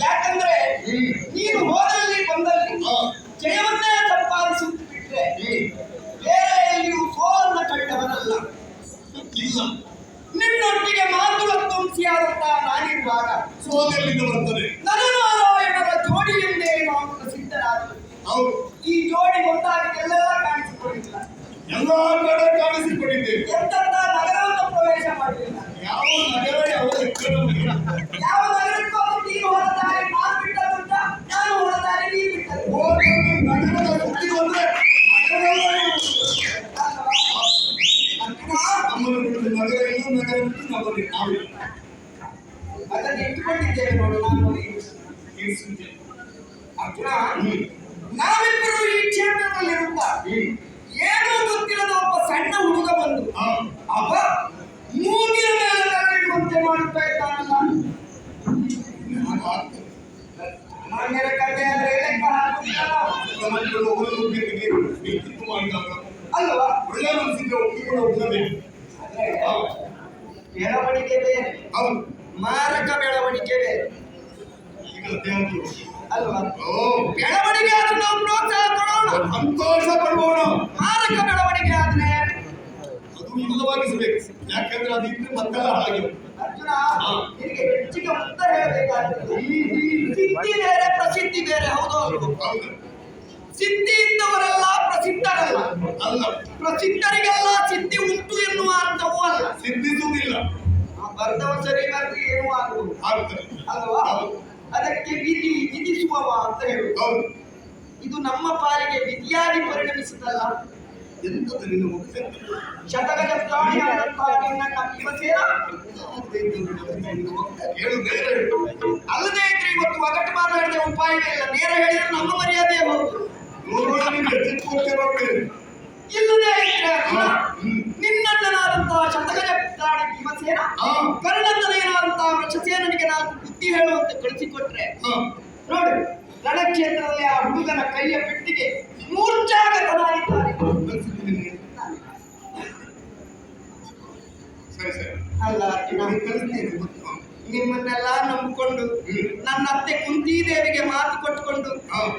ಯಾಕಂದ್ರೆ ನೀನು ಹೋದಲ್ಲಿ ಬಂದಲ್ಲಿ ಜಯವನ್ನೇ ಸಂಪಾದಿಸುತ್ತ ಬಿಟ್ರೆ ಬೇರೆ ಎಲ್ಲಿಯೂ ಸೋಲನ್ನ ಕಂಡವನಲ್ಲ. ಇಲ್ಲ. ನಿನ್ನೊಟ್ಟಿಗೆ ಮಾತುಕತ್ವಂಸಿಯಾದಂತ ನಾನಿರುವಾಗ ಸೋದೆಲ್ಲಿಂದ ಬರ್ತದೆ. ನನ್ನನ್ನು ನಾರಾಯಣರ ಜೋಡಿ ಎಂದೇ ನಾವು ಪ್ರಸಿದ್ಧರಾದರು ಹೌದು. ಈ ಜೋಡಿ ಒಂದಾಗಿ ಎಲ್ಲೆಲ್ಲ ಕಾಣಿಸಿಕೊಂಡಿಲ್ಲ. ಎಲ್ಲ ಕಡೆ ಕಾಣಿಸಿಕೊಂಡಿದ್ದೇವೆ ಎಂತ ಬಿಟ್ಟು ನಮ್ಮಲ್ಲಿ ನಾವಿಲ್ಲ ಅದನ್ನು ಇಟ್ಟುಕೊಂಡಿದ್ದೇವೆ ನೋಡು ನಾನು. ಅರ್ಜುನ ನಾವಿಬ್ಬರು ಈ ಕ್ಷೇತ್ರದಲ್ಲಿರುತ್ತ. ಏನೂ ಗೊತ್ತಿಲ್ಲದ ಒಬ್ಬ ಸಣ್ಣ ಹುಡುಗ ಬಂದು. ಅವ ಮೂಗಿನ ಮೇಲೆ ಕಣ್ಣಿಡುವಂತೆ ಮಾಡುತ್ತಾ ಇದ್ದಾನಲ್ಲ. ಮಣ್ಣಿನ ಕಥೆ ಅಂದ್ರೆ ಲೆಕ್ಕ. ಮಕ್ಕಳು ಒಬ್ಬರು ಒಬ್ಬರಿಗೆ ವ್ಯಕ್ತಿತ್ವ ಮಾಡಿದಾಗ ಅಲ್ವಾ ಒಳ್ಳೆ ಮನಸ್ಸಿಗೆ ಒಪ್ಪಿಕೊಂಡು ಹೋಗಬೇಕು ಹಾ. ಬೆಳವಣಿಗೆ ಬೇರೆ ಹೌದು ಮಾರಕ ಬೆಳವಣಿಗೆ ಬೇರೆ ಈಗ ಅಲ್ವಾ? ಓ ಬೆಳವಣಿಗೆ ಆದ್ರೆ ನಾವು ಪ್ರೋತ್ಸಾಹ ಕೊಡೋಣ. ಸಂತೋಷ ಪಡುವೋಣ ಮಾರಕ ಬೆಳವಣಿಗೆ ಆದ್ರೆ. ಅದು ಇಲ್ಲವಾಗಿಸಬೇಕು ಯಾಕಂದ್ರೆ ಅದು ಇದ್ರೆ ಮತ್ತೆಲ್ಲ ಹಾಳಾಗಿದೆ ಅರ್ಜುನ ನಿನಗೆ ಹೆಚ್ಚಿಗೆ ಉತ್ತರ ಹೇಳಬೇಕಾದ್ರೆ ಸಿದ್ಧಿ ಬೇರೆ ಪ್ರಸಿದ್ಧಿ ಬೇರೆ ಹೌದು ಹೌದು. ಹೌದು. ಸಿದ್ಧಿ ಇದ್ದವರೆಲ್ಲ ಪ್ರಸಿದ್ಧರಲ್ಲ ಅಲ್ಲ. ಪ್ರಸಿದ್ಧರಿಗೆಲ್ಲ ಸಿದ್ಧಿ ಉಂಟು ಎನ್ನುವ ಅರ್ಥವೂ ಅಲ್ಲ ಸಿದ್ಧಿಸುವುದಿಲ್ಲ. ಬರ್ದವ ಸರಿ ಏನು ಏನೂ ಆಗುವುದು ಅಲ್ವಾ? ಅದಕ್ಕೆ ವಿಧಿ ವಿಧಿಸುವವ ಅಂತ ಹೇಳುದು ಇದು ನಮ್ಮ ಪಾಲಿಗೆ ವಿಧಿಯಾಗಿ ಪರಿಣಮಿಸುತ್ತಲ್ಲ. ಎಂತದ್ದು ನಿನ್ನ ಮುಖ್ಯ ಶತಕದ ಪ್ರಾಣಿಯಾದಂತಹ ನಿನ್ನ ಹೇಳು ಅಲ್ಲದೆ ಇದ್ರೆ ಇವತ್ತು ಒಗಟು ಮಾತಾಡಿದ ಉಪಾಯವೇ ಇಲ್ಲ ನೇರ ಹೇಳಿದ್ರೆ ನಮ್ಮ ಮರ್ಯಾದೆ ಹೌದು ಇಲ್ಲದೆ. ನಿನ್ನಣ್ಣನಾದಂತಹ ಪ್ರಾಣಿ ಭೀಮಸೇನ ಹಾ. ಕರ್ಣಂದನೇನಾದಂತಹ ವೃಷಸೇನನಿಗೆ ನಾಲ್ಕು ಬುದ್ಧಿ ಹೇಳುವಂತೆ ಕಳಿಸಿಕೊಟ್ರೆ. ನೋಡಿ ರಣಕ್ಷೇತ್ರದಲ್ಲಿ ಆ ಹುಡುಗನ ಕೈಯ ಪೆಟ್ಟಿಗೆ ಮೂರ್ಛಾಗತನಾಗಿದ್ದಾರೆ ಅಲ್ಲ ನಾನು ಕಳಿಸ್ತೇನೆ. ನಿಮ್ಮನ್ನೆಲ್ಲ ನಂಬಿಕೊಂಡು. ನನ್ನ ಅತ್ತೆ ಕುಂತಿದೇವಿಗೆ ಮಾತು ಕೊಟ್ಟುಕೊಂಡು.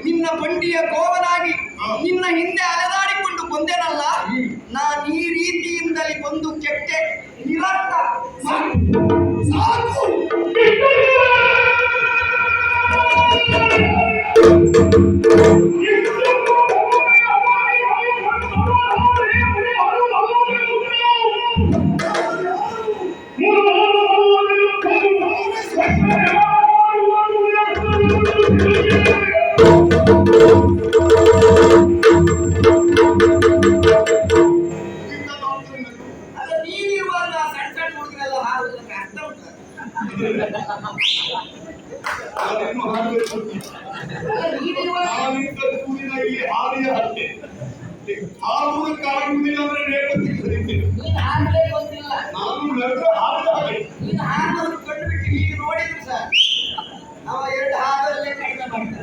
ನಿನ್ನ ಬಂಡಿಯ ಗೋವನಾಗಿ. ನಿನ್ನ ಹಿಂದೆ ಅಲೆದಾಡಿಕೊಂಡು ಬಂದೇನಲ್ಲ. ನಾನು ಈ ರೀತಿಯಿಂದಲೇ ಬಂದು ಕೆಟ್ಟೆ ನಿರರ್ಥ ಸಾಕು ನೀನಿರುವಾಗ ನಾನಿದ್ದ ಕೂದಿನ ಇಲ್ಲಿ ಹಾದಿಯ ಹತ್ತೆ ಸರಿತೇನೆ ನೀನು ಹಾರಲೇ ಗೊತ್ತಿಲ್ಲ ನಾನು ನಡೆದ ಹಾಡಿದ ಹೀಗೆ ನೋಡಿದ್ರು ಸರ್ ಅವ ಎರಡು ಹಾರಲ್ಲೇ ಕಡಿಮೆ ಮಾಡ್ತಾನೆ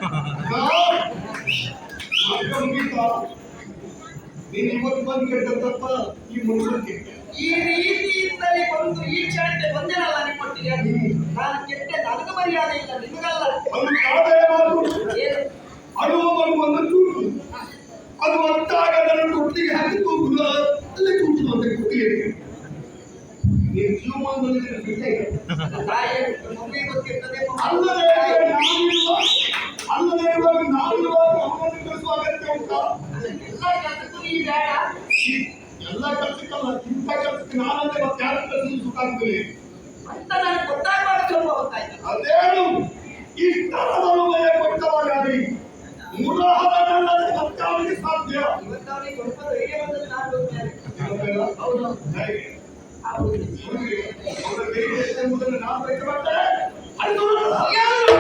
ನೀನು ಇವತ್ತು ಬಂದು ಈ ಮುಗಿಸಕ್ಕೆ ಈ ರೀತಿಯಿಂದಲೇ ಬಂದು ಈ ಕ್ಷಣಕ್ಕೆ ಬಂದೇನಲ್ಲ ನಿಮ್ಮೊಟ್ಟಿಗೆ ನಾನು ಕೆಟ್ಟೆ ನನಗೆ ಮರ್ಯಾದೆ ಇಲ್ಲ ನಿಮಗಲ್ಲ ಒಂದು ಕಾದಯ ಮಾತು ಏನು ಅಳುವವನು ಒಂದು ಚೂಟು ಅದು ಒಟ್ಟಾಗ ನನ್ನ ಕೊಟ್ಟಿಗೆ ಹಾಕಿ ತೂಗುದ ಅಲ್ಲೇ ಕೂತು ಅಂತ ಕೊಟ್ಟಿಗೆ ನೀನು ಜೀವಮಾನದಲ್ಲಿ ಬಿಟ್ಟೆ ತಾಯಿ ಮಗುವಿಗೆ ಗೊತ್ತಿರ್ತದೆ ಅಲ್ಲದೆ ನಾನಿರುವ ಅಲ್ಲದೆ ಇರುವಾಗ ನಾನಿರುವಾಗ ಅವನನ್ನು ಕಳಿಸುವ ಅಗತ್ಯ ಉಂಟಾ ಎಲ್ಲ ಕೆಲಸಕ್ಕೂ ನೀ ಬೇಡ ಈ ಎಲ್ಲ ಕೆಲಸಕ್ಕಲ್ಲ ಇಂಥ ಕೆಲಸಕ್ಕೆ ನಾನಂದ್ರೆ ಮತ್ತೆ ಯಾರು ಕಳಿಸಲು ಸುಖ ಆಗ್ತದೆ ಅಂತ ನನಗೆ ಗೊತ್ತಾಗುವಾಗ ಸ್ವಲ್ಪ ಗೊತ್ತಾಯ್ತು ಅದೇನು? ಮತ್ತೆ ಅವನಿಗೆ ಸಾಧ್ಯ. ಇವತ್ತು ಅವನಿಗೆ ಸ್ವಲ್ಪ ಧೈರ್ಯ ಬಂದದ್ದು ನಾನು ಗೊತ್ತೇನೆ ಹೌದು. ಹೇಗೆ? ಹೌದು. ಅವರ ಧೈರ್ಯ ಎಷ್ಟು ಎಂಬುದನ್ನು ನಾನು ಪ್ರಯತ್ನ. ಅದು. ಯಾರು?